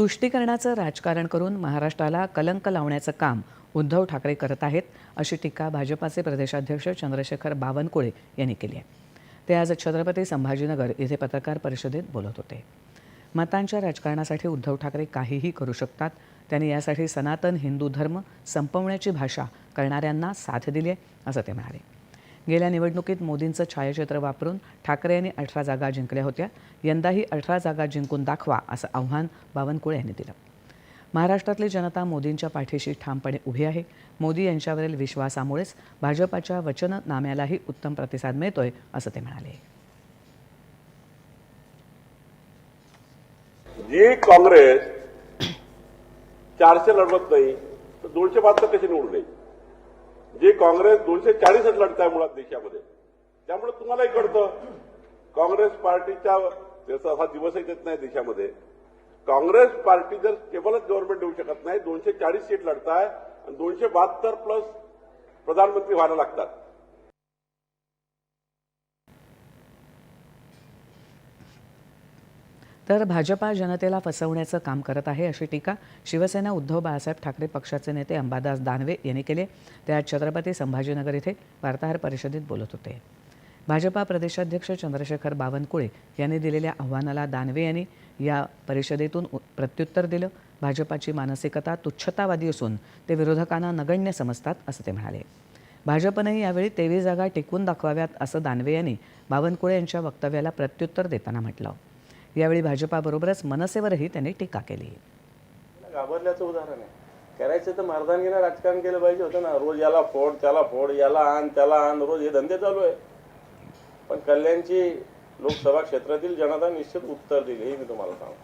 तुष्टीकरणाचं राजकारण करून महाराष्ट्राला कलंक लावण्याचं काम उद्धव ठाकरे करत आहेत अशी टीका भाजपाचे प्रदेशाध्यक्ष चंद्रशेखर बावनकुळे यांनी केली आहे. ते आज छत्रपती संभाजीनगर येथे पत्रकार परिषदेत बोलत होते. मतांच्या राजकारणासाठी उद्धव ठाकरे काहीही करू शकतात त्यांनी यासाठी सनातन हिंदू धर्म संपवण्याची भाषा करणाऱ्यांना साथ दिली आहे असं ते म्हणाले. गेल्या निवडणुकीत मोदींचं छायाचित्र वापरून ठाकरे यांनी अठरा जागा जिंकल्या होत्या. यंदाही अठरा जागा जिंकून दाखवा असं आव्हान बावनकुळे यांनी दिलं. महाराष्ट्रातली जनता मोदींच्या पाठीशी ठामपणे उभी आहे. मोदी यांच्यावरील विश्वासामुळेच भाजपाच्या वचननाम्यालाही उत्तम प्रतिसाद मिळतोय असं ते म्हणाले. जी काँग्रेस चारशे लढवत नाही तर दोनशे बहात्तर कशी निवडून येईल? जे काँग्रेस दोनशे चाळीसच लढत आहे मुळात देशामध्ये. त्यामुळे तुम्हालाही कळतं काँग्रेस पार्टीच्या त्याचा असा दिवसही देत नाही देशामध्ये काँग्रेस पार्टी जर केवलच गव्हर्नमेंट देऊ शकत नाही दोनशे चाळीस सीट लढताय आणि दोनशे बहात्तर प्लस प्रधानमंत्री व्हायला लागतात. तर भाजपा जनतेला फसवण्याचं काम करत आहे अशी टीका शिवसेना उद्धव बाळासाहेब ठाकरे पक्षाचे नेते अंबादास दानवे यांनी केले ते आज छत्रपती संभाजीनगर येथे वार्ताहर परिषदेत बोलत होते. भाजपा प्रदेशाध्यक्ष चंद्रशेखर बावनकुळे यांनी दिलेल्या आव्हानाला दानवे यांनी या परिषदेतून उ- प्रत्युत्तर दिलं. भाजपाची मानसिकता तुच्छतावादी असून ते विरोधकांना नगण्य समजतात असं ते म्हणाले. भाजपनंही यावेळी तेवीस जागा टिकून दाखवाव्यात असं दानवे यांनी बावनकुळे यांच्या वक्तव्याला प्रत्युत्तर देताना म्हटलं. यावेळी भाजपाबरोबरच मनसेवरही त्यांनी टीका केली. घाबरल्याचं उदाहरण आहे. करायचं तर मर्दानगीनं राजकारण केलं पाहिजे होतं ना. रोज याला फोड त्याला फोड याला आण त्याला आण रोज हे धंदे चालू आहे. पण कल्याणची लोकसभा क्षेत्रातील जनता निश्चित उत्तर दिली हे मी तुम्हाला सांगतो.